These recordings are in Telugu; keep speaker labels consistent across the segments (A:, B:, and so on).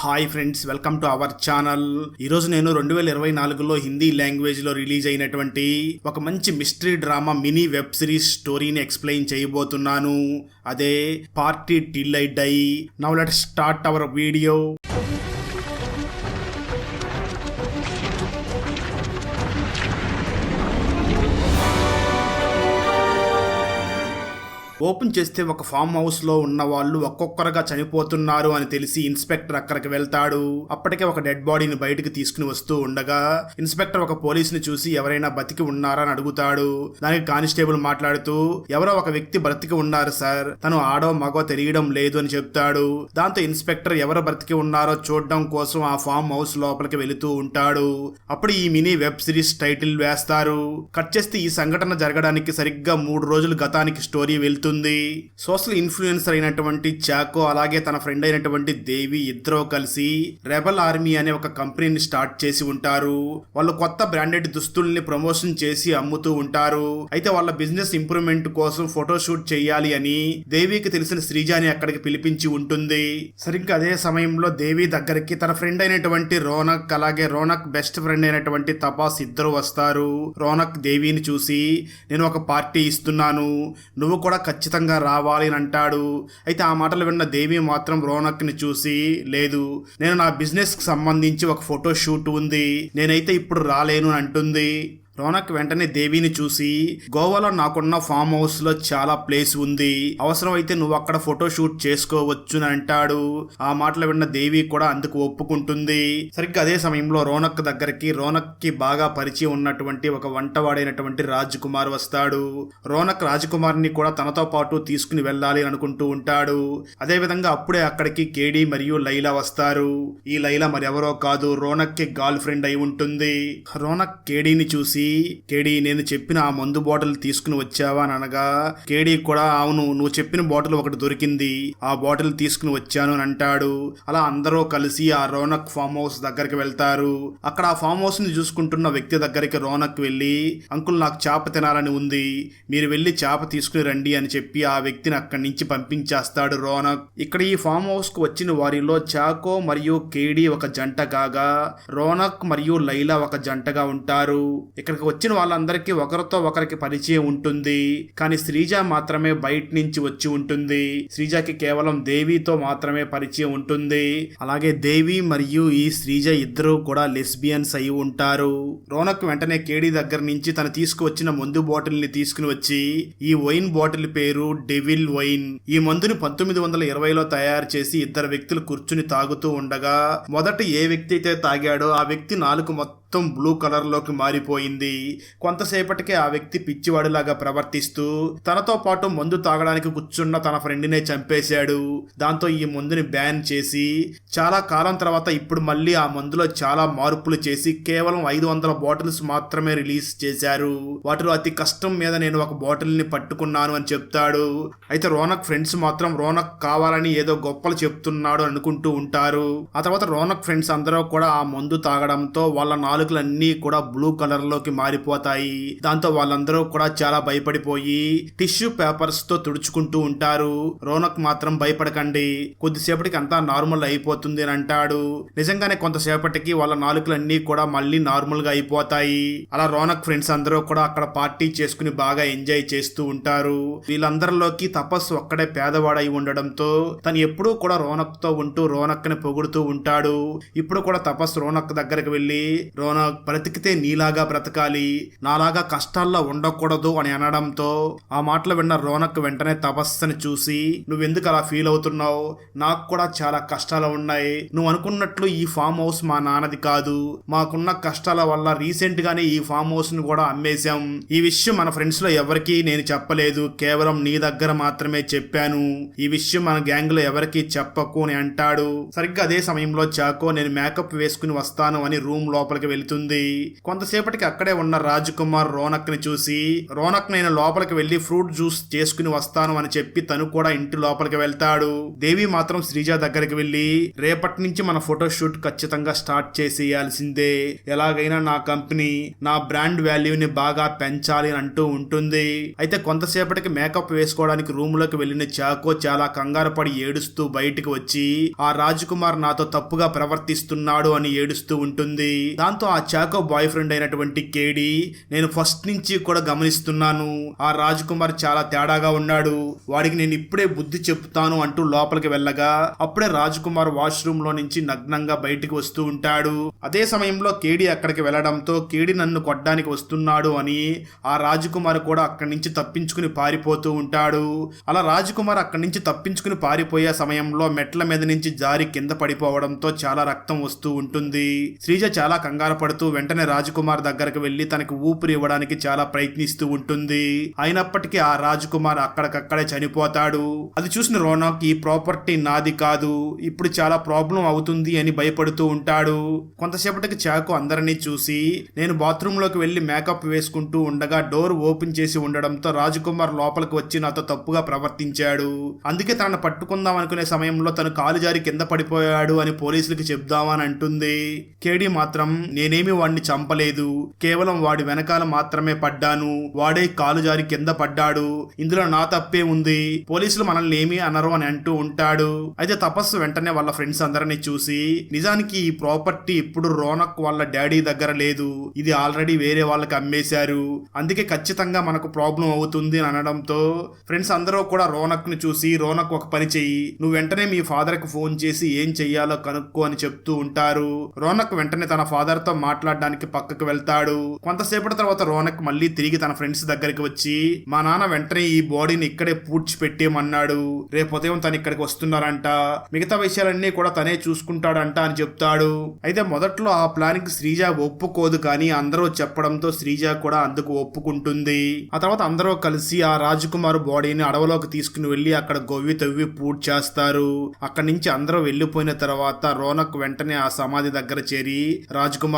A: Hi friends welcome to our channel. ఈరోజు నేను రెండు వేల ఇరవై నాలుగులో హిందీ లాంగ్వేజ్లో రిలీజ్ అయినటువంటి ఒక మంచి mystery drama mini web series స్టోరీని ఎక్స్ప్లెయిన్ చేయబోతున్నాను. అదే party till I die. Now let start our video. Open చేస్తే ఒక ఫామ్ హౌస్లో ఉన్న వాళ్ళు ఒక్కొక్కరుగా చనిపోతున్నారు అని తెలిసి ఇన్స్పెక్టర్ అక్కడికి వెళ్తాడు. అప్పటికే ఒక డెడ్ బాడీని బయటకు తీసుకుని వస్తూ ఉండగా ఇన్స్పెక్టర్ ఒక పోలీసుని చూసి ఎవరైనా బతికి ఉన్నారా అని అడుగుతాడు. దానికి కానిస్టేబుల్ మాట్లాడుతూ ఎవరో ఒక వ్యక్తి బ్రతికి ఉన్నారు సార్. తను ఆడో మగో తెలియడం లేదు అని చెప్తాడు. దాంతో ఇన్స్పెక్టర్ ఎవరు బ్రతికి ఉన్నారో చూడడం కోసం ఆ ఫామ్ హౌస్ లోపలికి వెళుతూ ఉంటాడు. అప్పుడు ఈ మినీ వెబ్ సిరీస్ టైటిల్ వేస్తారు. కట్ చేస్తే ఈ సంఘటన జరగడానికి సరిగ్గా మూడు రోజులు గతానికి స్టోరీ వెళ్తూ ఉంటుంది. సోషల్ ఇన్ఫ్లుయెన్సర్ అయినటువంటి చాకో అలాగే తన ఫ్రెండ్ అయినటువంటి దేవి ఇద్దరూ కలిసి రెబల్ ఆర్మీ అనే ఒక కంపెనీని స్టార్ట్ చేసి ఉంటారు. వాళ్ళు కొత్త బ్రాండెడ్ దుస్తుల్ని ప్రమోషన్ చేసి అమ్ముతూ ఉంటారు. అయితే వాళ్ళ బిజినెస్ ఇంప్రూవ్మెంట్ కోసం ఫోటోషూట్ చేయాలి అని దేవికి తెలిసిన శ్రీజాని అక్కడికి పిలిపించి ఉంటుంది. సరిగ్గా అదే సమయంలో దేవి దగ్గరికి తన ఫ్రెండ్ అయినటువంటి రోనక్ అలాగే రోనక్ బెస్ట్ ఫ్రెండ్ అయినటువంటి తపాస్ ఇద్దరు వస్తారు. రోనక్ దేవిని చూసి నేను ఒక పార్టీ ఇస్తున్నాను. నువ్వు కూడా ఖచ్చితంగా రావాలి అని అంటాడు. అయితే ఆ మాటలు విన్న దేవి మాత్రం రోనక్ని చూసి లేదు నేను నా బిజినెస్కి సంబంధించి ఒక ఫోటో షూట్ ఉంది. నేనైతే ఇప్పుడు రాలేను అని అంటుంది. రోనక్ వెంటనే దేవిని చూసి గోవాలో నాకున్న ఫామ్ హౌస్లో చాలా ప్లేస్ ఉంది. అవసరం అయితే నువ్వు అక్కడ ఫోటో షూట్ చేసుకోవచ్చు అని అంటాడు. ఆ మాటలు విన్న దేవి కూడా అందుకు ఒప్పుకుంటుంది. సరిగ్గా అదే సమయంలో రోనక్ దగ్గరికి రోనక్కి బాగా పరిచయం ఉన్నటువంటి ఒక వంటవాడైనటువంటి రాజ్ కుమార్ వస్తాడు. రోనక్ రాజకుమార్ని కూడా తనతో పాటు తీసుకుని వెళ్ళాలి అని అనుకుంటూ ఉంటాడు. అదే విధంగా అప్పుడే అక్కడికి కేడి మరియు లైలా వస్తారు. ఈ లైలా మరెవరో కాదు రోనక్కి గర్ల్ ఫ్రెండ్ అయి ఉంటుంది. రోనక్ కేడీని చూసి కేడీ నేను చెప్పిన ఆ మందు బాటిల్ తీసుకుని వచ్చావా అని అనగా కేడీ కూడా అవును నువ్వు చెప్పిన బాటిల్ ఒకటి దొరికింది. ఆ బాటిల్ తీసుకుని వచ్చాను అని అంటాడు. అలా అందరూ కలిసి ఆ రోనక్ ఫామ్ హౌస్ దగ్గరికి వెళ్తారు. అక్కడ ఆ ఫామ్ హౌస్ని చూసుకుంటున్న వ్యక్తి దగ్గరికి రోనక్ వెళ్ళి అంకుల్ నాకు చేప తినాలని ఉంది. మీరు వెళ్ళి చేప తీసుకుని రండి అని చెప్పి ఆ వ్యక్తిని అక్కడి నుంచి పంపించేస్తాడు రోనక్. ఇక్కడ ఈ ఫామ్ హౌస్కు వచ్చిన వారిలో చాకో మరియు కేడీ ఒక జంట కాగా రోనక్ మరియు లైలా ఒక జంటగా ఉంటారు. ఇక్కడ ఇక్కడికి వచ్చిన వాళ్ళందరికీ ఒకరితో ఒకరికి పరిచయం ఉంటుంది. కానీ శ్రీజ మాత్రమే బయట నుంచి వచ్చి ఉంటుంది. శ్రీజకి కేవలం దేవితో మాత్రమే పరిచయం ఉంటుంది. అలాగే దేవి మరియు ఈ శ్రీజ ఇద్దరు కూడా లెస్బియన్స్ అయి ఉంటారు. రోనక్ వెంటనే కేడీ దగ్గర నుంచి తను తీసుకువచ్చిన మందు బాటిల్ని తీసుకుని వచ్చి ఈ వైన్ బాటిల్ పేరు డెవిల్ వైన్. ఈ మందుని పంతొమ్మిది వందల ఇరవైలో తయారు చేసి ఇద్దరు వ్యక్తులు కూర్చుని తాగుతూ ఉండగా మొదట ఏ వ్యక్తి అయితే తాగాడో ఆ వ్యక్తి నాలుగు మొత్తం మొత్తం బ్లూ కలర్లోకి మారిపోయింది. కొంతసేపటికే ఆ వ్యక్తి పిచ్చివాడిలాగా ప్రవర్తిస్తూ తనతో పాటు మందు తాగడానికి కూర్చున్న తన ఫ్రెండ్నే చంపేశాడు. దాంతో ఈ మందుని బ్యాన్ చేసి చాలా కాలం తర్వాత ఇప్పుడు మళ్ళీ ఆ మందులో చాలా మార్పులు చేసి కేవలం ఐదు వందల బాటిల్స్ మాత్రమే రిలీజ్ చేశారు. వాటిలో అతి కష్టం మీద నేను ఒక బాటిల్ని పట్టుకున్నాను అని చెప్తాడు. అయితే రోనక్ ఫ్రెండ్స్ మాత్రం రోనక్ కావాలని ఏదో గొప్పలు చెప్తున్నాడు అనుకుంటూ ఉంటారు. ఆ తర్వాత రోనక్ ఫ్రెండ్స్ అందరూ కూడా ఆ మందు తాగడంతో వాళ్ళ నాలుగులన్నీ కూడా బ్లూ కలర్లోకి మారిపోతాయి. దాంతో వాళ్ళందరూ కూడా చాలా భయపడిపోయి టిష్యూ పేపర్స్తో తుడుచుకుంటూ ఉంటారు. రోనక్ మాత్రం భయపడకండి. కొద్దిసేపటికి అంతా నార్మల్ అయిపోతుంది అని అంటాడు. నిజంగానే కొంతసేపటికి వాళ్ళ నాలుకలన్నీ కూడా మళ్ళీ నార్మల్గా అయిపోతాయి. అలా రోనక్ ఫ్రెండ్స్ అందరూ కూడా అక్కడ పార్టీ చేసుకుని బాగా ఎంజాయ్ చేస్తూ ఉంటారు. వీళ్ళందరిలోకి తపస్సు ఒక్కడే పేదవాడై ఉండడంతో తను ఎప్పుడూ కూడా రోనక్తో ఉంటూ రోనక్ని పొగుడుతూ ఉంటాడు. ఇప్పుడు కూడా తపస్సు రోనక్ దగ్గరకు వెళ్ళి రోనక్ బ్రతికితే నీలాగా బ్రతకాలి నాలాగా కష్టాల్లో ఉండకూడదు అని అనడంతో ఆ మాటలు విన్న రోనక్ వెంటనే తపస్సుని చూసి నువ్వెందుకు అలా ఫీల్ అవుతున్నావు? నాకు కూడా చాలా కష్టాలు ఉన్నాయి. నువ్వు అనుకున్నట్లు ఈ ఫామ్ హౌస్ మా నాన్నది కాదు. మాకున్న కష్టాల వల్ల రీసెంట్ గానే ఈ ఫామ్ హౌస్ని కూడా అమ్మేశాం. ఈ విషయం మన ఫ్రెండ్స్లో ఎవరికీ నేను చెప్పలేదు. కేవలం నీ దగ్గర మాత్రమే చెప్పాను. ఈ విషయం మన గ్యాంగ్లో ఎవరికీ చెప్పకు అని అంటాడు. సరిగ్గా అదే సమయంలో చాకో నేను మేకప్ వేసుకుని వస్తాను అని రూమ్ లోపలికి వెళుతుంది. కొంతసేపటికి అక్కడే ఉన్న రాజ్ కుమార్ రోనక్ని చూసి రోనక్ నేను లోపలికి వెళ్ళి ఫ్రూట్ జ్యూస్ చేసుకుని వస్తాను అని చెప్పి తను కూడా ఇంటి లోపలికి వెళ్తాడు. దేవి మాత్రం శ్రీజ దగ్గరికి వెళ్ళి రేపటి నుంచి మన ఫోటో షూట్ ఖచ్చితంగా స్టార్ట్ చేసేయాల్సిందే. ఎలాగైనా నా కంపెనీ నా బ్రాండ్ వాల్యూని బాగా పెంచాలి అని అంటూ ఉంటుంది. అయితే కొంతసేపటికి మేకప్ వేసుకోవడానికి రూమ్లోకి వెళ్ళిన చాకో చాలా కంగారు పడి ఏడుస్తూ బయటికి వచ్చి ఆ రాజకుమార్ నాతో తప్పుగా ప్రవర్తిస్తున్నాడు అని ఏడుస్తూ ఉంటుంది. దాంతో ఆ చాకో బాయ్ ఫ్రెండ్ అయినటువంటి కేడి నేను ఫస్ట్ నుంచి కూడా గమనిస్తున్నాను. ఆ రాజ్ కుమార్ చాలా తేడాగా ఉన్నాడు. వాడికి నేను ఇప్పుడే బుద్ధి చెప్తాను అంటూ లోపలికి వెళ్ళగా అప్పుడే రాజ్ కుమార్ వాష్రూమ్లో నుంచి నగ్నంగా బయటికి వస్తూ ఉంటాడు. అదే సమయంలో కేడి అక్కడికి వెళ్ళడంతో కేడి నన్ను కొట్టడానికి వస్తున్నాడు అని ఆ రాజకుమార్ కూడా అక్కడి నుంచి తప్పించుకుని పారిపోతూ ఉంటాడు. అలా రాజకుమార్ అక్కడి నుంచి తప్పించుకుని పారిపోయే సమయంలో మెట్ల మీద నుంచి జారి కింద పడిపోవడంతో చాలా రక్తం వస్తూ ఉంటుంది. శ్రీజ చాలా కంగారు పడుతూ వెంటనే రాజకుమార్ దగ్గరకు వెళ్ళి తనకి ఊపిరి ఇవ్వడానికి చాలా ప్రయత్నిస్తూ ఉంటుంది. అయినప్పటికీ ఆ రాజకుమార్ అక్కడికక్కడే చనిపోతాడు. అది చూసిన రోనక్ ఈ ప్రాపర్టీ నాది కాదు. ఇప్పుడు చాలా ప్రాబ్లం అవుతుంది అని భయపడుతూ ఉంటాడు. కొంతసేపటికి చాకు అందరినీ చూసి నేను బాత్రూమ్లోకి వెళ్ళి మేకప్ వేసుకుంటూ ఉండగా డోర్ ఓపెన్ చేసి ఉండడంతో రాజకుమార్ లోపలికి వచ్చి నాతో తప్పుగా ప్రవర్తించాడు. అందుకే తనను పట్టుకుందాం అనుకునే సమయంలో తను కాలు జారి కింద పడిపోయాడు అని పోలీసులకు చెప్దామని అంటుంది. కేడి మాత్రం నేనేమి వాడిని చంపలేదు. కేవలం వాడి వెనకాల మాత్రమే పడ్డాను. వాడే కాలు జారి కింద పడ్డాడు. ఇందులో నా తప్పే ఉంది. పోలీసులు మనల్ని ఏమీ అనరు అని అంటూ ఉంటాడు. అయితే తపస్సు వెంటనే వాళ్ళ ఫ్రెండ్స్ అందరినీ చూసి నిజానికి ఈ ప్రాపర్టీ ఇప్పుడు రోనక్ వాళ్ళ డాడీ దగ్గర లేదు. ఇది ఆల్రెడీ వేరే వాళ్ళకి అమ్మేశారు. అందుకే ఖచ్చితంగా మనకు ప్రాబ్లం అవుతుంది అని అనడంతో ఫ్రెండ్స్ అందరూ కూడా రోనక్ని చూసి రోనక్ ఒక పని చెయ్యి. నువ్వు వెంటనే మీ ఫాదర్కి ఫోన్ చేసి ఏం చెయ్యాలో కనుక్కో అని చెప్తూ ఉంటారు. రోనక్ వెంటనే తన ఫాదర్తో మాట్లాడడానికి పక్కకు వెళ్తాడు. కొంతసేపటి తర్వాత రోనక్ మళ్ళీ తిరిగి తన ఫ్రెండ్స్ దగ్గరికి వచ్చి మా నాన్న వెంటనే ఈ బాడీని ఇక్కడే పూడ్చిపెట్టేమన్నాడు రేపు ఉదయం తను ఇక్కడికి వస్తున్నారంట. మిగతా విషయాలన్నీ కూడా తనే చూసుకుంటాడంట అని చెప్తాడు. అయితే మొదట్లో ఆ ప్లాన్కి శ్రీజ ఒప్పుకోదు కానీ అందరూ చెప్పడంతో శ్రీజ కూడా అందుకు ఒప్పుకుంటుంది. ఆ తర్వాత అందరూ కలిసి ఆ రాజకుమార్ బాడీని అడవిలోకి తీసుకుని వెళ్ళి అక్కడ గొవ్వి తవ్వి పూడ్ చేస్తారు. అక్కడి నుంచి అందరూ వెళ్ళిపోయిన తర్వాత రోనక్ వెంటనే ఆ సమాధి దగ్గర చేరి రాజకుమార్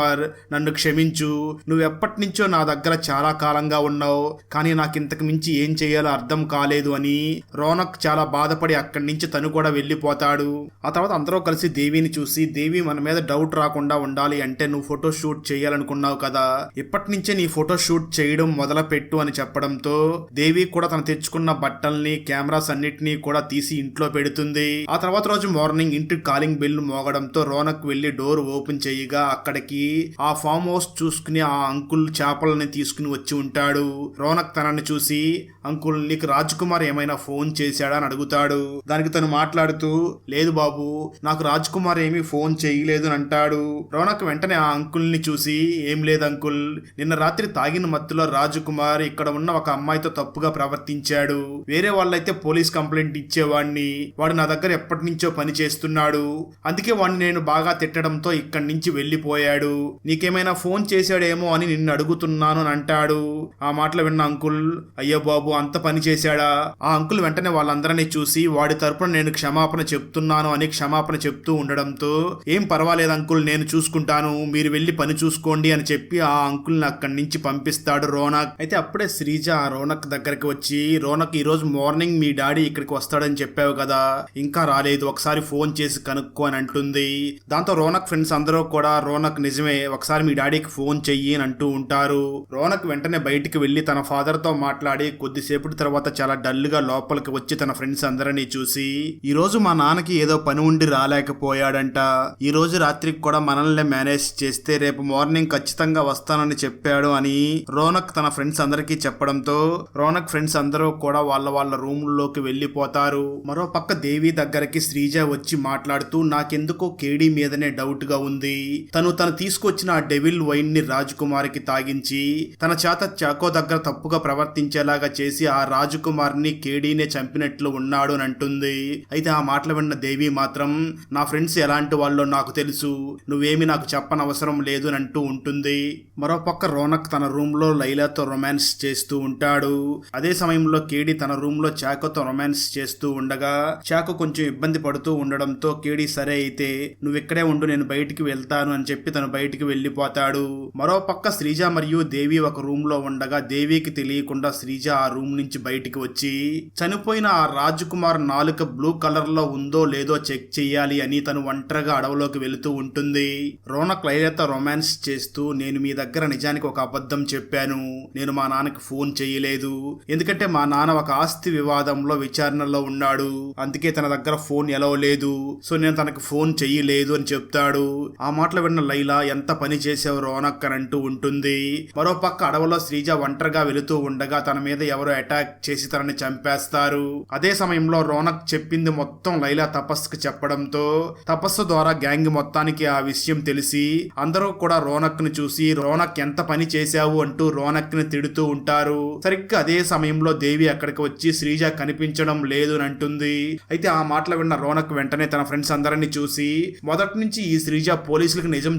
A: నన్ను క్షమించు. నువ్వు ఎప్పటి నుంచో నా దగ్గర చాలా కాలంగా ఉన్నావు. కానీ నాకు ఇంతకు మించి ఏం చేయాలో అర్థం కాలేదు అని రోనక్ చాలా బాధపడి అక్కడి నుంచి తను కూడా వెళ్ళిపోతాడు. ఆ తర్వాత అందరూ కలిసి దేవిని చూసి దేవి మన మీద డౌట్ రాకుండా ఉండాలి అంటే నువ్వు ఫోటో షూట్ చేయాలనుకున్నావు కదా. ఇప్పటి నుంచే నీ ఫోటో షూట్ చేయడం మొదలుపెట్టు అని చెప్పడంతో దేవి కూడా తను తెచ్చుకున్న బట్టల్ని కెమెరాస్ అన్నిటినీ కూడా తీసి ఇంట్లో పెడుతుంది. ఆ తర్వాత రోజు మార్నింగ్ ఇంటి కాలింగ్ బెల్ మోగడంతో రోనక్ వెళ్ళి డోర్ ఓపెన్ చేయగా అక్కడికి ఆ ఫామ్ హౌస్ చూసుకుని ఆ అంకుల్ చేపలని తీసుకుని వచ్చి ఉంటాడు. రోనక్ తనని చూసి అంకుల్ నీకు రాజ్ కుమార్ ఏమైనా ఫోన్ చేశాడా? అని అడుగుతాడు. దానికి తను మాట్లాడుతూ లేదు బాబు నాకు రాజ్ కుమార్ ఏమీ ఫోన్ చేయలేదు అని అంటాడు. రోనక్ వెంటనే ఆ అంకుల్ని చూసి ఏం లేదు అంకుల్ నిన్న రాత్రి తాగిన మత్తులో రాజ్ కుమార్ ఇక్కడ ఉన్న ఒక అమ్మాయితో తప్పుగా ప్రవర్తించాడు. వేరే వాళ్ళైతే పోలీస్ కంప్లైంట్ ఇచ్చేవాడిని వాడు నా దగ్గర ఎప్పటి నుంచో పని చేస్తున్నాడు అందుకే వాడిని నేను బాగా తిట్టడంతో ఇక్కడి నుంచి వెళ్ళిపోయాడు. నీకేమైనా ఫోన్ చేశాడేమో అని నిన్ను అడుగుతున్నాను అని అంటాడు. ఆ మాటలు విన్న అంకుల్ అయ్యో బాబు అంత పని చేశాడా? ఆ అంకుల్ వెంటనే వాళ్ళందరినీ చూసి వాడి తరపున నేను క్షమాపణ చెప్తున్నాను అని క్షమాపణ చెప్తూ ఉండడంతో ఏం పర్వాలేదు అంకుల్ నేను చూసుకుంటాను. మీరు వెళ్ళి పని చూసుకోండి అని చెప్పి ఆ అంకుల్ని అక్కడి నుంచి పంపిస్తాడు రోనక్. అయితే అప్పుడే శ్రీజ ఆ రోనక్ దగ్గరికి వచ్చి రోనక్ ఈ రోజు మార్నింగ్ మీ డాడీ ఇక్కడికి వస్తాడని చెప్పావు కదా. ఇంకా రాలేదు. ఒకసారి ఫోన్ చేసి కనుక్కో అని అంటుంది. దాంతో రోనక్ ఫ్రెండ్స్ అందరూ కూడా రోనక్ నిజమే ఒకసారి మీ డాడీకి ఫోన్ చెయ్యి అని అంటూ ఉంటారు. రోనక్ వెంటనే బయటికి వెళ్ళి తన ఫాదర్తో మాట్లాడి కొద్దిసేపటి తర్వాత చాలా డల్గా లోపలికి వచ్చి తన ఫ్రెండ్స్ అందరినీ చూసి ఈ రోజు మా నాన్నకి ఏదో పని ఉండి రాలేకపోయాడంట. ఈ రోజు రాత్రికి కూడా మనల్ని మేనేజ్ చేస్తే రేపు మార్నింగ్ ఖచ్చితంగా వస్తానని చెప్పాడు అని రోనక్ తన ఫ్రెండ్స్ అందరికీ చెప్పడంతో రోనక్ ఫ్రెండ్స్ అందరూ కూడా వాళ్ళ వాళ్ళ రూమ్లోకి వెళ్ళిపోతారు. మరో పక్క దేవి దగ్గరికి శ్రీజ వచ్చి మాట్లాడుతూ నాకెందుకో కేడీ మీదనే డౌట్గా ఉంది. తను తను తీసుకొచ్చిన ఆ డెవిల్ వైన్ని రాజకుమారికి తాగించి తన చేత చాకో దగ్గర తప్పుగా ప్రవర్తించేలాగా చేసి ఆ రాజకుమార్ని కేడీనే చంపినట్లు ఉన్నాడు అని అంటుంది. అయితే ఆ మాటలు విన్న దేవి మాత్రం నా ఫ్రెండ్స్ ఎలాంటి వాళ్ళో నాకు తెలుసు. నువ్వేమి నాకు చెప్పనవసరం లేదు అని అంటూ ఉంటుంది. మరోపక్క రోనక్ తన రూమ్లో లైలాతో రొమాన్స్ చేస్తూ ఉంటాడు. అదే సమయంలో కేడి తన రూమ్లో చాకోతో రొమాన్స్ చేస్తూ ఉండగా చాకో కొంచెం ఇబ్బంది పడుతూ ఉండడంతో కేడీ సరే అయితే నువ్వు ఇక్కడే ఉండు నేను బయటికి వెళ్తాను అని చెప్పి తను బయట బయటికి వెళ్ళిపోతాడు. మరో పక్క శ్రీజ మరియు దేవి ఒక రూమ్లో ఉండగా దేవికి తెలియకుండా శ్రీజ ఆ రూమ్ నుంచి బయటికి వచ్చి చనిపోయిన ఆ రాజకుమార్ నాలుక బ్లూ కలర్లో ఉందో లేదో చెక్ చెయ్యాలి అని తను ఒంటరిగా అడవిలోకి వెళుతూ ఉంటుంది. రోనక్ లైలతో రొమాన్స్ చేస్తూ నేను మీ దగ్గర నిజానికి ఒక అబద్ధం చెప్పాను. నేను మా నాన్నకి ఫోన్ చేయలేదు ఎందుకంటే మా నాన్న ఒక ఆస్తి వివాదంలో విచారణలో ఉన్నాడు. అందుకే తన దగ్గర ఫోన్ ఎలా లేదు సో నేను తనకు ఫోన్ చెయ్యలేదు అని చెప్తాడు. ఆ మాటలు విన్న లైలా ఎంత పని చేసావు రోనక్ అని అంటూ ఉంటుంది. మరోపక్క అడవులో అడవిలో శ్రీజ ఒంటరిగా వెళుతూ ఉండగా తన మీద ఎవరో అటాక్ చేసి తనని చంపేస్తారు. అదే సమయంలో రోనక్ చెప్పింది మొత్తం లైలా తపస్సుకు చెప్పడంతో తపస్సు ద్వారా గ్యాంగ్ మొత్తానికి ఆ విషయం తెలిసి అందరూ కూడా రోనక్ని చూసి రోనక్ ఎంత పని చేశావు అంటూ రోనక్ని తిడుతూ ఉంటారు. సరిగ్గా అదే సమయంలో దేవి అక్కడికి వచ్చి శ్రీజ కనిపించడం లేదు అని అంటుంది. అయితే ఆ మాటలు విన్న రోనక్ వెంటనే తన ఫ్రెండ్స్ అందరిని చూసి మొదటి నుంచి ఈ శ్రీజ పోలీసులకు నిజం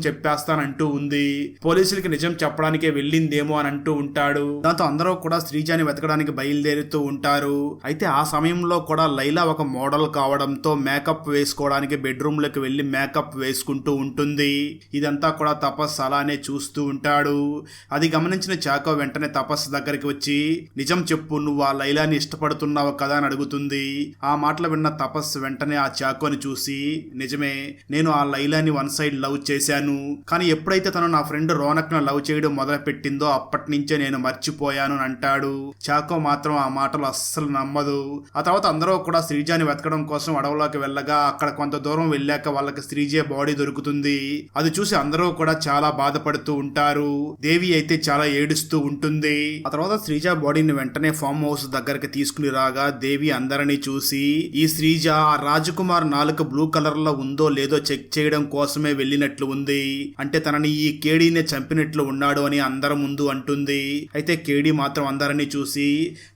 A: చేస్తానంటూ ఉంది. పోలీసులకి నిజం చెప్పడానికే వెళ్ళిందేమో అని అంటూ ఉంటాడు. దాంతో అందరూ కూడా శ్రీజాని వెతకడానికి బయలుదేరుతూ ఉంటారు. అయితే ఆ సమయంలో కూడా లైలా ఒక మోడల్ కావడంతో మేకప్ వేసుకోవడానికి బెడ్రూమ్లోకి వెళ్ళి మేకప్ వేసుకుంటూ ఉంటుంది. ఇదంతా కూడా తపస్ అలానే చూస్తూ ఉంటాడు. అది గమనించిన చాకో వెంటనే తపస్ దగ్గరికి వచ్చి నిజం చెప్పు నువ్వు ఆ లైలాని ఇష్టపడుతున్నావు కదా? అని అడుగుతుంది. ఆ మాటలు విన్న తపస్ వెంటనే ఆ చాకోని చూసి నిజమే నేను ఆ లైలాని వన్ సైడ్ లవ్ చేశాను. కానీ ఎప్పుడైతే తను నా ఫ్రెండ్ రోనక్ను లవ్ చేయడం మొదలు పెట్టిందో అప్పటి నుంచే నేను మర్చిపోయాను అని అంటాడు. చాకో మాత్రం ఆ మాటలు అస్సలు నమ్మదు. ఆ తర్వాత అందరూ కూడా శ్రీజాని వెతకడం కోసం అడవులోకి వెళ్ళగా అక్కడ కొంత దూరం వెళ్ళాక వాళ్ళకి శ్రీజే బాడీ దొరుకుతుంది. అది చూసి అందరూ కూడా చాలా బాధపడుతూ ఉంటారు. దేవి అయితే చాలా ఏడుస్తూ ఉంటుంది. ఆ తర్వాత శ్రీజ బాడీని వెంటనే ఫామ్ హౌస్ దగ్గరికి తీసుకుని రాగా దేవి అందరినీ చూసి ఈ శ్రీజ ఆ రాజకుమార్ నాలుక బ్లూ కలర్లో ఉందో లేదో చెక్ చేయడం కోసమే వెళ్ళినట్లు ఉంది అంటే తనని ఈ కేడీనే చంపినట్లు ఉన్నాడు అని అందరి ముందు అంటుంది. అయితే కేడీ మాత్రం అందరినీ చూసి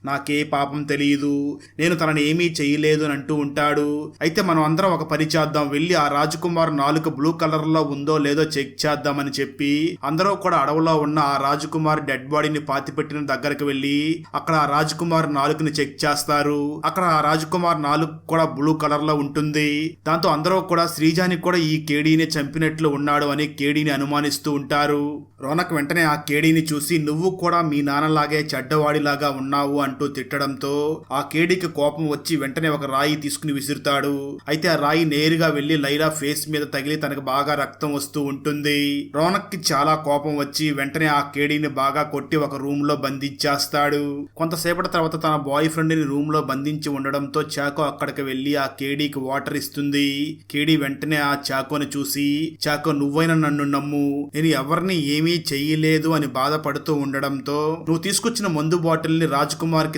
A: నాకే పాపం తెలియదు నేను తనని ఏమీ చేయలేదు అని అంటూ ఉంటాడు. అయితే మనం అందరం ఒక పని చేద్దాం వెళ్ళి ఆ రాజకుమార్ నాలుక బ్లూ కలర్లో ఉందో లేదో చెక్ చేద్దామని చెప్పి అందరూ కూడా అడవులో ఉన్న ఆ రాజకుమార్ డెడ్ బాడీని పాతిపెట్టిన దగ్గరకు వెళ్ళి అక్కడ ఆ రాజకుమార్ నాలుకని చెక్ చేస్తారు. అక్కడ ఆ రాజకుమార్ నాలుగు కూడా బ్లూ కలర్లో ఉంటుంది. దాంతో అందరూ కూడా శ్రీజాని కూడా ఈ కేడీని చంపినట్లు ఉన్నాడు అని కేడీ కేడీని అనుమానిస్తూ ఉంటారు. రోనక్ వెంటనే ఆ కేడీని చూసి నువ్వు కూడా మీ నాన్నలాగే చెడ్డవాడిలాగా ఉన్నావు అంటూ తిట్టడంతో ఆ కేడీకి కోపం వచ్చి వెంటనే ఒక రాయి తీసుకుని విసురుతాడు. అయితే ఆ రాయి నేరుగా వెళ్ళి లైలా ఫేస్ మీద తగిలి తనకు బాగా రక్తం వస్తూ ఉంటుంది. రోనక్కి చాలా కోపం వచ్చి వెంటనే ఆ కేడీని బాగా కొట్టి ఒక రూమ్లో బంధించేస్తాడు. కొంతసేపటి తర్వాత తన బాయ్ ఫ్రెండ్ని రూమ్లో బంధించి ఉండడంతో చాకో అక్కడికి వెళ్ళి ఆ కేడీకి వాటర్ ఇస్తుంది. కేడీ వెంటనే ఆ చాకోని చూసి చాకో నువ్వైనా నన్ను నమ్ము. నేను ఎవరిని ఏమీ చెయ్యలేదు అని బాధపడుతూ ఉండడంతో నువ్వు తీసుకొచ్చిన మందు బాటిల్ని రాజ్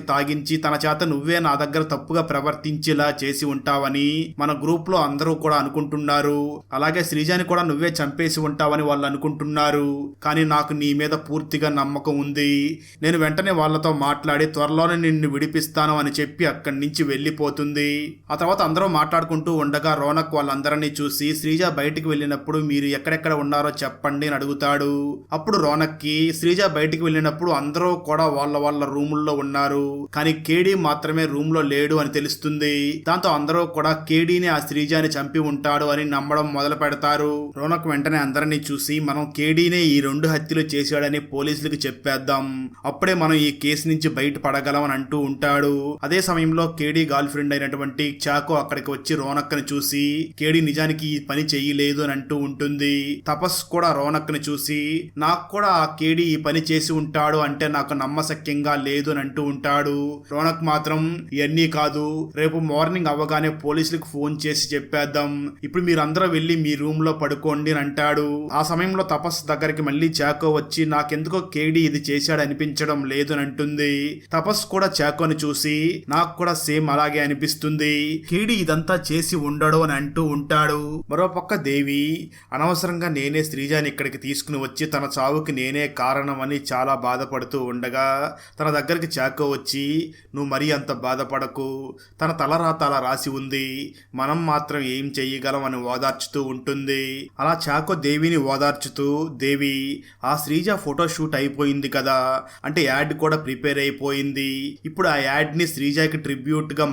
A: తాగించి తన చేత నువ్వే నా దగ్గర తప్పుగా ప్రవర్తించేలా చేసి ఉంటావని మన గ్రూప్లో అందరూ కూడా అనుకుంటున్నారు. అలాగే శ్రీజాని కూడా నువ్వే చంపేసి ఉంటావని వాళ్ళు అనుకుంటున్నారు. కానీ నాకు నీ మీద పూర్తిగా నమ్మకం ఉంది. నేను వెంటనే వాళ్ళతో మాట్లాడి త్వరలోనే నిన్ను విడిపిస్తాను అని చెప్పి అక్కడి నుంచి వెళ్ళిపోతుంది. ఆ తర్వాత అందరూ మాట్లాడుకుంటూ ఉండగా రోనక్ వాళ్ళందరినీ చూసి శ్రీజ బయటికి వెళ్ళినప్పుడు మీరు ఎక్కడెక్కడ ఉన్నారు? చెప్పండి అని అడుగుతాడు. అప్పుడు రోనక్కి శ్రీజ బయటికి వెళ్ళినప్పుడు అందరూ కూడా వాళ్ళ వాళ్ళ రూముల్లో ఉన్నారు. కానీ కేడీ మాత్రమే రూమ్లో లేడు అని తెలుస్తుంది. దాంతో అందరూ కూడా కేడీని ఆ శ్రీజాని చంపి ఉంటాడు అని నమ్మడం మొదలు పెడతారు. రోనక్ వెంటనే అందరినీ చూసి మనం కేడీనే ఈ రెండు హత్యలు చేశాడని పోలీసులకు చెప్పేద్దాం. అప్పుడే మనం ఈ కేసు నుంచి బయటపడగలం అని అంటూ ఉంటాడు. అదే సమయంలో కేడీ గర్ల్ ఫ్రెండ్ అయినటువంటి చాకో అక్కడికి వచ్చి రోనక్కని చూసి కేడీ నిజానికి ఈ పని చేయలేదు అని అంటూ ఉంటుంది. తపస్ కూడా రోనక్ని చూసి నాకు కూడా ఆ కేడీ ఈ పని చేసి ఉంటాడు అంటే నాకు నమ్మశక్యంగా లేదు అని అంటూ ఉంటాడు. రోనక్ మాత్రం ఇవన్నీ కాదు రేపు మార్నింగ్ అవ్వగానే పోలీసులకు ఫోన్ చేసి చెప్పేద్దాం. ఇప్పుడు మీరందరూ వెళ్ళి మీ రూమ్లో పడుకోండి అని అంటాడు. ఆ సమయంలో తపస్ దగ్గరికి మళ్ళీ చాకో వచ్చి నాకెందుకో కేడీ ఇది చేశాడు అనిపించడం లేదు అని అంటుంది. తపస్ కూడా చాకోని చూసి నాకు కూడా సేమ్ అలాగే అనిపిస్తుంది. కేడీ ఇదంతా చేసి ఉండడు అని అంటూ ఉంటాడు. మరోపక్క దేవి అనవసరంగా నేనే శ్రీజాని ఇక్కడికి తీసుకుని వచ్చి తన చావుకి నేనే కారణం అని చాలా బాధపడుతూ ఉండగా తన దగ్గరికి చాకో వచ్చి నువ్వు మరీ అంత బాధపడకు. తన తలరాత అలా రాసి ఉంది. మనం మాత్రం ఏం చెయ్యగలం అని ఓదార్చుతూ ఉంటుంది. అలా చాకో దేవిని ఓదార్చుతూ దేవి ఆ శ్రీజ ఫోటో షూట్ అయిపోయింది కదా. అంటే యాడ్ కూడా ప్రిపేర్ అయిపోయింది. ఇప్పుడు ఆ యాడ్ని శ్రీజాకి ట్రిబ్యూట్గా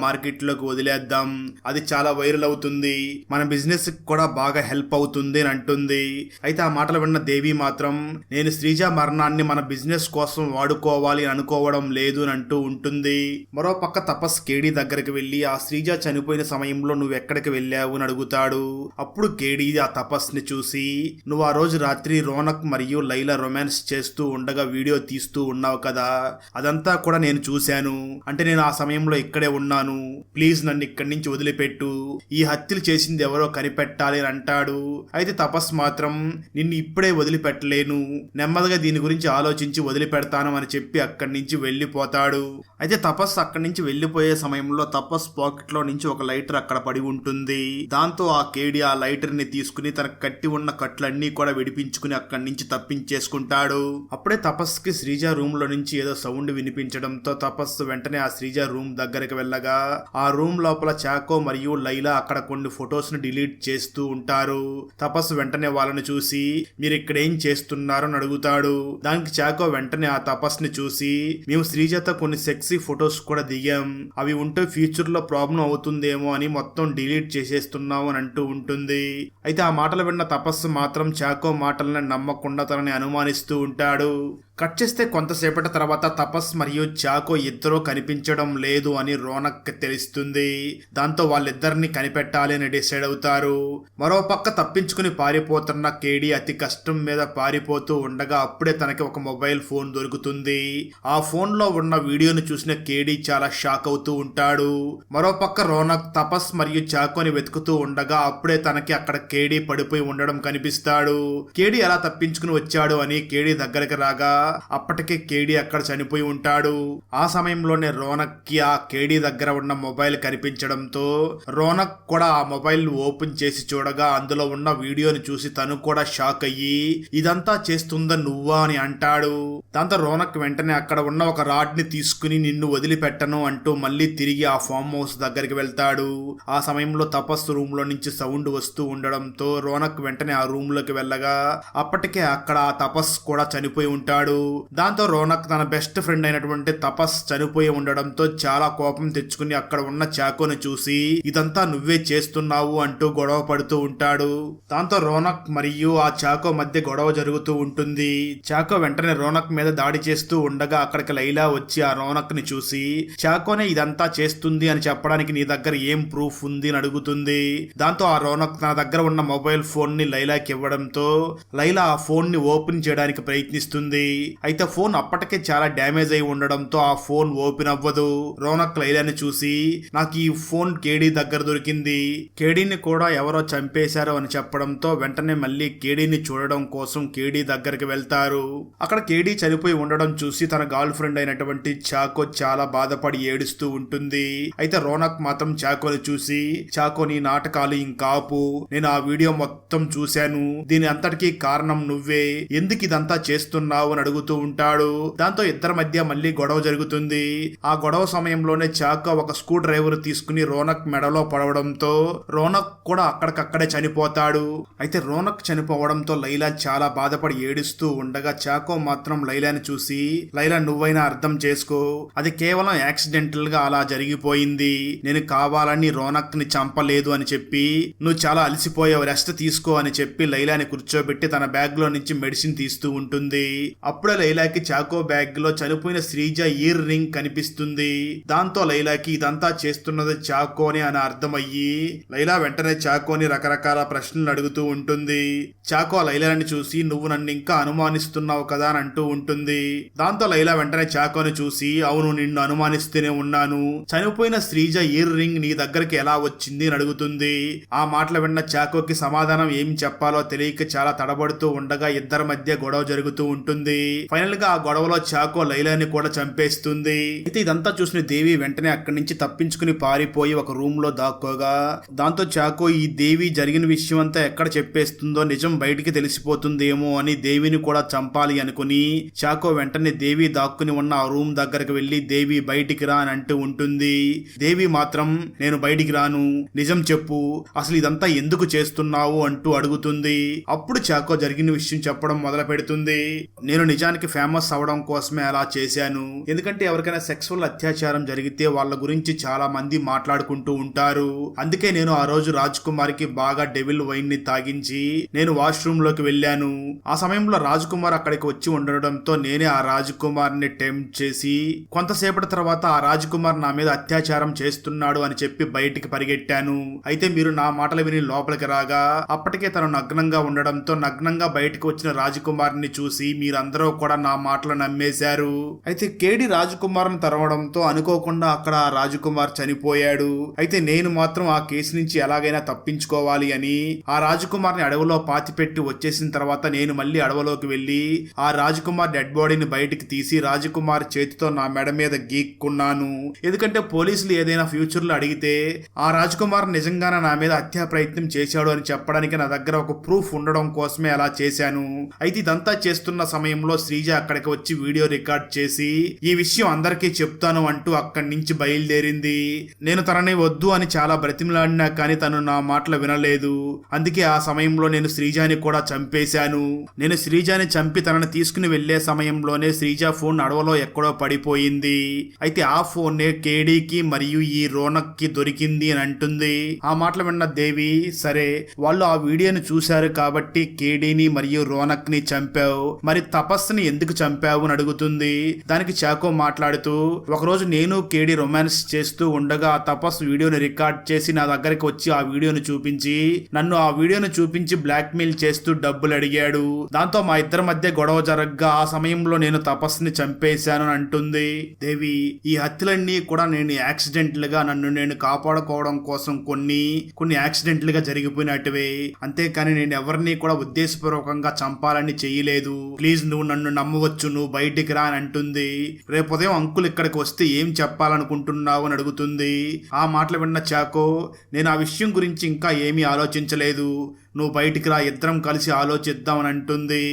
A: వదిలేద్దాం. అది చాలా వైరల్ అవుతుంది. మన బిజినెస్ కూడా బాగా హెల్ప్ అవుతుంది అని అంటుంది. అయితే ఆ మాటలు విన్న దేవి మాత్రం నేను శ్రీజ మరణాన్ని మన బిజినెస్ కోసం వాడుకోవాలి అని అనుకోవడం లేదు అని అంటూ ఉంటుంది. మరో పక్క తపస్ కేడీ దగ్గరికి వెళ్ళి ఆ శ్రీజ చనిపోయిన సమయంలో నువ్వు ఎక్కడికి వెళ్ళావు? అని అడుగుతాడు. అప్పుడు కేడీ ఆ తపస్ని చూసి నువ్వు ఆ రోజు రాత్రి రోనక్ మరియు లైలా రొమాన్స్ చేస్తూ ఉండగా వీడియో తీస్తూ ఉన్నావు కదా. అదంతా కూడా నేను చూశాను. అంటే నేను ఆ సమయంలో ఇక్కడే ఉన్నాను. ప్లీజ్ నన్ను ఇక్కడి నుంచి వదిలిపెట్టు. ఈ హత్యలు చేసింది ఎవరో కనిపెట్టాలి అని అంటాడు. అయితే తపస్ మాత్రం నిన్ను ఇప్పుడే వదిలిపెట్టలేను. నెమ్మదిగా దీని గురించి ఆలోచించి వదిలిపెడతాను అని చెప్పి అక్కడి నుంచి వెళ్ళిపోతాడు. అయితే తపస్ అక్కడి నుంచి వెళ్ళిపోయే సమయంలో తపస్ పాకెట్లో నుంచి ఒక లైటర్ అక్కడ పడి ఉంటుంది. దాంతో ఆ కేడి ఆ లైటర్ని తీసుకుని తనకు కట్టి ఉన్న కట్లన్నీ కూడా విడిపించుకుని అక్కడి నుంచి తప్పించేసుకుంటాడు. అప్పుడే తపస్కి శ్రీజ రూమ్లో నుంచి ఏదో సౌండ్ వినిపించడంతో తపస్సు వెంటనే ఆ శ్రీజ రూమ్ దగ్గరికి వెళ్ళగా ఆ రూమ్ లోపల చాకో మరియు లైలా అక్కడ కొన్ని ఫొటోస్ని డిలీట్ చేస్తూ ఉంటారు. తపస్సు వెంటనే వాళ్ళని చూసి మీరు ఇక్కడ ఏం చేస్తున్నారు అని అడుగుతాడు. దానికి చాకో వెంటనే ఆ తపస్సుని చూసి మేము శ్రీజత కొన్ని సెక్సీ ఫొటోస్ కూడా దిగాం. అవి ఉంటే ఫ్యూచర్లో ప్రాబ్లం అవుతుందేమో అని మొత్తం డిలీట్ చేసేస్తున్నావు అని అంటూ ఉంటుంది. అయితే ఆ మాటలు విన్న తపస్సు మాత్రం చాకో మాటలను నమ్మకుండా తనని అనుమానిస్తూ ఉంటాడు. కట్ చేస్తే కొంతసేపటి తర్వాత తపస్ మరియు చాకో ఇద్దరూ కనిపించడం లేదు అని రోనక్ తెలుస్తుంది. దాంతో వాళ్ళిద్దరిని కనిపెట్టాలి అని డిసైడ్ అవుతారు. మరోపక్క తప్పించుకుని పారిపోతున్న కేడీ అతి కష్టం మీద పారిపోతూ ఉండగా అప్పుడే తనకి ఒక మొబైల్ ఫోన్ దొరుకుతుంది. ఆ ఫోన్లో ఉన్న వీడియోను చూసిన కేడీ చాలా షాక్ అవుతూ ఉంటాడు. మరో పక్క రోనక్ తపస్ మరియు చాకోని వెతుకుతూ ఉండగా అప్పుడే తనకి అక్కడ కేడీ పడిపోయి ఉండడం కనిపిస్తాడు. కేడీ ఎలా తప్పించుకుని వచ్చాడు అని కేడీ దగ్గరికి రాగా అప్పటికే కేడీ అక్కడ చనిపోయి ఉంటాడు. ఆ సమయంలోనే రోనక్కి ఆ కేడీ దగ్గర ఉన్న మొబైల్ కనిపించడంతో రోనక్ కూడా ఆ మొబైల్ ఓపెన్ చేసి చూడగా అందులో ఉన్న వీడియోని చూసి తను కూడా షాక్ అయ్యి ఇదంతా చేస్తుందా నువ్వా? అని అంటాడు. దాంతో రోనక్ వెంటనే అక్కడ ఉన్న ఒక రాడ్ని తీసుకుని నిన్ను వదిలిపెట్టను అంటూ మళ్ళీ తిరిగి ఆ ఫామ్ హౌస్ దగ్గరికి వెళ్తాడు. ఆ సమయంలో తపస్సు రూమ్లో నుంచి సౌండ్ వస్తూ ఉండడంతో రోనక్ వెంటనే ఆ రూమ్లోకి వెళ్ళగా అప్పటికే అక్కడ ఆ తపస్ కూడా చనిపోయి ఉంటాడు. దాంతో రోనక్ తన బెస్ట్ ఫ్రెండ్ అయినటువంటి తపస్ చనిపోయి ఉండడంతో చాలా కోపం తెచ్చుకుని అక్కడ ఉన్న చాకోని చూసి ఇదంతా నువ్వే చేస్తున్నావు అంటూ గొడవ పడుతూ ఉంటాడు. దాంతో రోనక్ మరియు ఆ చాకో మధ్య గొడవ జరుగుతూ ఉంటుంది. చాకో వెంటనే రోనక్ మీద దాడి చేస్తూ ఉండగా అక్కడికి లైలా వచ్చి ఆ రోనక్ని చూసి చాకోనే ఇదంతా చేస్తుంది అని చెప్పడానికి నీ దగ్గర ఏం ప్రూఫ్ ఉంది అని అడుగుతుంది. దాంతో ఆ రోనక్ తన దగ్గర ఉన్న మొబైల్ ఫోన్ని లైలాకి ఇవ్వడంతో లైలా ఆ ఫోన్ని ఓపెన్ చేయడానికి ప్రయత్నిస్తుంది. అయితే ఫోన్ అప్పటికే చాలా డ్యామేజ్ అయి ఉండడంతో ఆ ఫోన్ ఓపెన్ అవ్వదు. రోనక్ లైలాని చూసి నాకు ఈ ఫోన్ కేడీ దగ్గర దొరికింది. కేడీని కూడా ఎవరో చంపేశారు అని చెప్పడంతో వెంటనే మళ్ళీ కేడీని చూడడం కోసం కేడీ దగ్గరికి వెళ్తారు. అక్కడ కేడీ చనిపోయి ఉండడం చూసి తన గర్ల్ ఫ్రెండ్ అయినటువంటి చాకో చాలా బాధపడి ఏడుస్తూ ఉంటుంది. అయితే రోనక్ మాత్రం చాకోని చూసి చాకో నీ నాటకాలు ఇంకాపు నేను ఆ వీడియో మొత్తం చూశాను. దీని అంతటికీ కారణం నువ్వే. ఎందుకు ఇదంతా చేస్తున్నావు? అని అడుగుతూ ఉంటాడు. దాంతో ఇద్దరి మధ్య మళ్ళీ గొడవ జరుగుతుంది. ఆ గొడవ సమయంలోనే చాకో ఒక స్క్రూ డ్రైవర్ తీసుకుని రోనక్ మెడలో పడవడంతో రోనక్ కూడా అక్కడికక్కడే చనిపోతాడు. అయితే రోనక్ చనిపోవడంతో లైలా చాలా బాధపడి ఏడుస్తూ ఉండగా చాకో మాత్రం లైలాని చూసి లైలా నువ్వైనా అర్థం చేసుకో. అది కేవలం యాక్సిడెంటల్గా అలా జరిగిపోయింది. నేను కావాలని రోనక్ని చంపలేదు అని చెప్పి నువ్వు చాలా అలసిపోయావు. రెస్ట్ తీసుకో అని చెప్పి లైలాని కూర్చోబెట్టి తన బ్యాగ్లో నుంచి మెడిసిన్ తీస్తూ ఉంటుంది. అప్పుడు లైలాకి చాకో బ్యాగ్లో చనిపోయిన శ్రీజ ఇయర్ రింగ్ కనిపిస్తుంది. దాంతో లైలాకి ఇదంతా చేస్తున్నది చాకోని అని అర్థమయ్యి లైలా వెంటనే చాకోని రకరకాల ప్రశ్నలు అడుగుతూ ఉంటుంది. చాకో లైలాని చూసి నువ్వు నన్ను ఇంకా అనుమానిస్తున్నావు కదా అని అంటూ ఉంటుంది. దాంతో లైలా వెంటనే చాకోని చూసి అవును నిన్ను అనుమానిస్తూనే ఉన్నాను. చనిపోయిన శ్రీజ ఇయర్ రింగ్ నీ దగ్గరికి ఎలా వచ్చింది అని అడుగుతుంది. ఆ మాటలు విన్న చాకోకి సమాధానం ఏం చెప్పాలో తెలియక చాలా తడబడుతూ ఉండగా ఇద్దరి మధ్య గొడవ జరుగుతూ ఉంటుంది. ఫైనల్గా ఆ గొడవలో చాకో లైలాని కూడా చంపేస్తుంది. అయితే ఇదంతా చూసిన దేవి వెంటనే అక్కడి నుంచి తప్పించుకుని పారిపోయి ఒక రూమ్లో దాక్కోగా దాంతో చాకో ఈ దేవి జరిగిన విషయం అంతా ఎక్కడ చెప్పేస్తుందో నిజం బయటికి తెలిసిపోతుందేమో అని దేవిని కూడా చంపాలి అనుకుని చాకో వెంటనే దేవి దాక్కుని ఉన్న ఆ రూమ్ దగ్గరకు వెళ్ళి దేవి బయటికి రా అని అంటూ ఉంటుంది. దేవి మాత్రం నేను బయటికి రాను. నిజం చెప్పు. అసలు ఇదంతా ఎందుకు చేస్తున్నావు? అంటూ అడుగుతుంది. అప్పుడు చాకో జరిగిన విషయం చెప్పడం మొదలు పెడుతుంది నేను నిజానికి ఫేమస్ అవడం కోసమే అలా చేశాను. ఎందుకంటే ఎవరికైనా సెక్సువల్ అత్యాచారం జరిగితే వాళ్ళ గురించి చాలా మంది మాట్లాడుకుంటూ ఉంటారు. అందుకే నేను ఆ రోజు రాజ్ కుమార్కి బాగా డెవిల్ వైన్ని తాగించి నేను వాష్రూమ్లోకి వెళ్ళాను. ఆ సమయంలో రాజ్ కుమార్ అక్కడికి వచ్చి ఉండడంతో నేనే ఆ రాజ్ కుమార్ని టెంప్ట్ చేసి కొంతసేపటి తర్వాత ఆ రాజ్ కుమార్ నా మీద అత్యాచారం చేస్తున్నాడు అని చెప్పి బయటికి పరిగెట్టాను. అయితే మీరు నా మాటలు విని లోపలికి రాగా అప్పటికే తను నగ్నంగా ఉండడంతో నగ్నంగా బయటకు వచ్చిన రాజకుమార్ని చూసి మీరందరూ కూడా నా మాటలు నమ్మేశారు. అయితే కేడి రాజకుమార్ను తరవడంతో అనుకోకుండా అక్కడ రాజకుమార్ చనిపోయాడు. అయితే నేను మాత్రం ఆ కేసు నుంచి ఎలాగైనా తప్పించుకోవాలి అని ఆ రాజకుమార్ని అడవిలో పాతిపెట్టి వచ్చేసిన తర్వాత నేను మళ్ళీ అడవిలోకి వెళ్ళి ఆ రాజకుమార్ డెడ్ బాడీని బయటికి తీసి రాజకుమార్ చేతితో నా మెడ మీద గీక్కున్నాను. ఎందుకంటే పోలీసులు ఏదైనా ఫ్యూచర్లో అడిగితే ఆ రాజకుమార్ నిజంగానే నా మీద హత్యా ప్రయత్నం చేశాడు అని చెప్పడానికి నా దగ్గర ఒక ప్రూఫ్ ఉండడం కోసమే అలా చేశాను. అయితే ఇదంతా చేస్తున్న సమయంలో శ్రీజ అక్కడికి వచ్చి వీడియో రికార్డ్ చేసి ఈ విషయం అందరికీ చెప్తాను అంటూ అక్కడి నుంచి బయలుదేరింది. నేను తనని వద్దు అని చాలా బ్రతిమలాడినా కానీ తను నా మాటలు వినలేదు. అందుకే ఆ సమయంలో నేను శ్రీజాని కూడా చంపేశాను. నేను శ్రీజాని చంపి తనని తీసుకుని వెళ్ళే సమయంలోనే శ్రీజ ఫోన్ అడవలో ఎక్కడో పడిపోయింది. అయితే ఆ ఫోన్ కేడీకి మరియు ఈ రోనక్కి దొరికింది అని అంటుంది. ఆ మాటలు విన్న దేవి సరే వాళ్ళు ఆ వీడియోని చూశారు కాబట్టి కేడీని మరియు రోనక్ని చంపావు. మరి తపస్ తపస్సుని ఎందుకు చంపావు అని అడుగుతుంది. దానికి చాకో మాట్లాడుతూ ఒకరోజు నేను కేడి రొమాన్స్ చేస్తూ ఉండగా ఆ తపస్సు వీడియోని రికార్డ్ చేసి నా దగ్గరికి వచ్చి ఆ వీడియోని చూపించి నన్ను ఆ వీడియోని చూపించి బ్లాక్ మెయిల్ చేస్తూ డబ్బులు అడిగాడు. దాంతో మా ఇద్దరి మధ్య గొడవ జరగ్గా ఆ సమయంలో నేను తపస్సుని చంపేశాను అని అంటుంది. దేవి ఈ హత్యలన్నీ కూడా నేను యాక్సిడెంట్లుగా నన్ను నేను కాపాడుకోవడం కోసం కొన్ని కొన్ని యాక్సిడెంట్లుగా జరిగిపోయినట్టువే అంతేకాని నేను ఎవరిని కూడా ఉద్దేశపూర్వకంగా చంపాలని చేయలేదు. ప్లీజ్ నువ్వు నన్ను నమ్మవచ్చు నువ్వు బయటికి రా అని అంటుంది. రేపు ఉదయం అంకుల్ ఇక్కడికి వస్తే ఏం చెప్పాలనుకుంటున్నావు అని అడుగుతుంది. ఆ మాటలు విన్న చాకో నేను ఆ విషయం గురించి ఇంకా ఏమీ ఆలోచించలేదు. నువ్వు బయటికి రా ఇద్దరం కలిసి ఆలోచిద్దామని అంటుంది.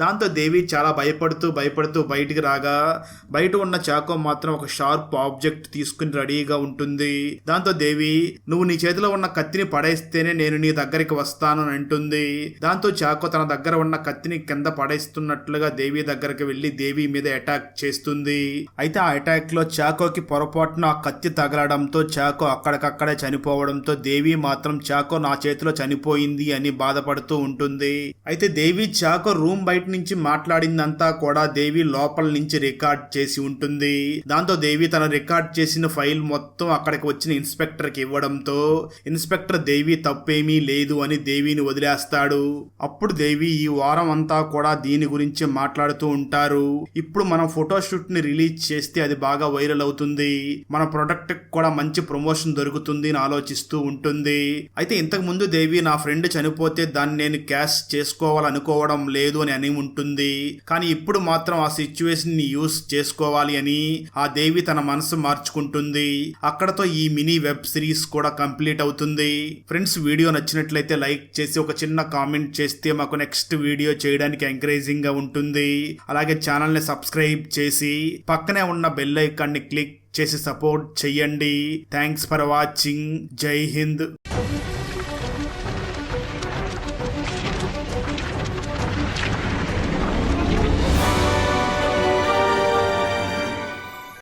A: దాంతో దేవి చాలా భయపడుతూ భయపడుతూ బయటికి రాగా బయట ఉన్న చాకో మాత్రం ఒక షార్ప్ ఆబ్జెక్ట్ తీసుకుని రెడీగా ఉంటుంది. దాంతో దేవి నువ్వు నీ చేతిలో ఉన్న కత్తిని పడేస్తేనే నేను నీ దగ్గరికి వస్తాను అని అంటుంది. దాంతో చాకో తన దగ్గర ఉన్న కత్తిని కింద పడేస్తున్నట్లుగా దేవి దగ్గరికి వెళ్ళి దేవి మీద అటాక్ చేస్తుంది. అయితే ఆ అటాక్లో చాకోకి పొరపాటున ఆ కత్తి తగలడంతో చాకో అక్కడికక్కడే చనిపోవడంతో దేవి మాత్రం చాకో నా చేతిలో చనిపోయింది అని బాధపడుతూ ఉంటుంది. అయితే దేవి చాకో రూమ్ బయట నుంచి మాట్లాడిందంతా కూడా దేవి లోపల నుంచి రికార్డ్ చేసి ఉంటుంది. దాంతో దేవి తన రికార్డ్ చేసిన ఫైల్ మొత్తం అక్కడికి వచ్చిన ఇన్స్పెక్టర్కి ఇవ్వడంతో ఇన్స్పెక్టర్ దేవి తప్పేమీ లేదు అని దేవిని వదిలేస్తాడు. అప్పుడు దేవి ఈ వారం అంతా కూడా దీని గురించి మాట్లాడుతూ ఉంటారు. ఇప్పుడు మనం ఫోటోషూట్ని రిలీజ్ చేస్తే అది బాగా వైరల్ అవుతుంది. మన ప్రొడక్ట్ కూడా మంచి ప్రమోషన్ దొరుకుతుంది అని ఆలోచిస్తూ ఉంటుంది. అయితే ఇంతకు ముందు దేవి నా ఫ్రెండ్ చనిపో చనిపోతే దాన్ని నేను క్యాష్ చేసుకోవాలనుకోవడం లేదు అని అని ఉంటుంది. కానీ ఇప్పుడు మాత్రం ఆ సిచ్యువేషన్ని యూస్ చేసుకోవాలి అని ఆ దేవి తన మనసు మార్చుకుంటుంది. అక్కడతో ఈ మినీ వెబ్ సిరీస్ కూడా కంప్లీట్ అవుతుంది. ఫ్రెండ్స్ వీడియో నచ్చినట్లయితే లైక్ చేసి ఒక చిన్న కామెంట్ చేస్తే మాకు నెక్స్ట్ వీడియో చేయడానికి ఎంకరేజింగ్గా ఉంటుంది. అలాగే ఛానల్ని సబ్స్క్రైబ్ చేసి పక్కనే ఉన్న బెల్ ఐకాన్ని క్లిక్ చేసి సపోర్ట్ చెయ్యండి. Thanks for watching. జై హింద్.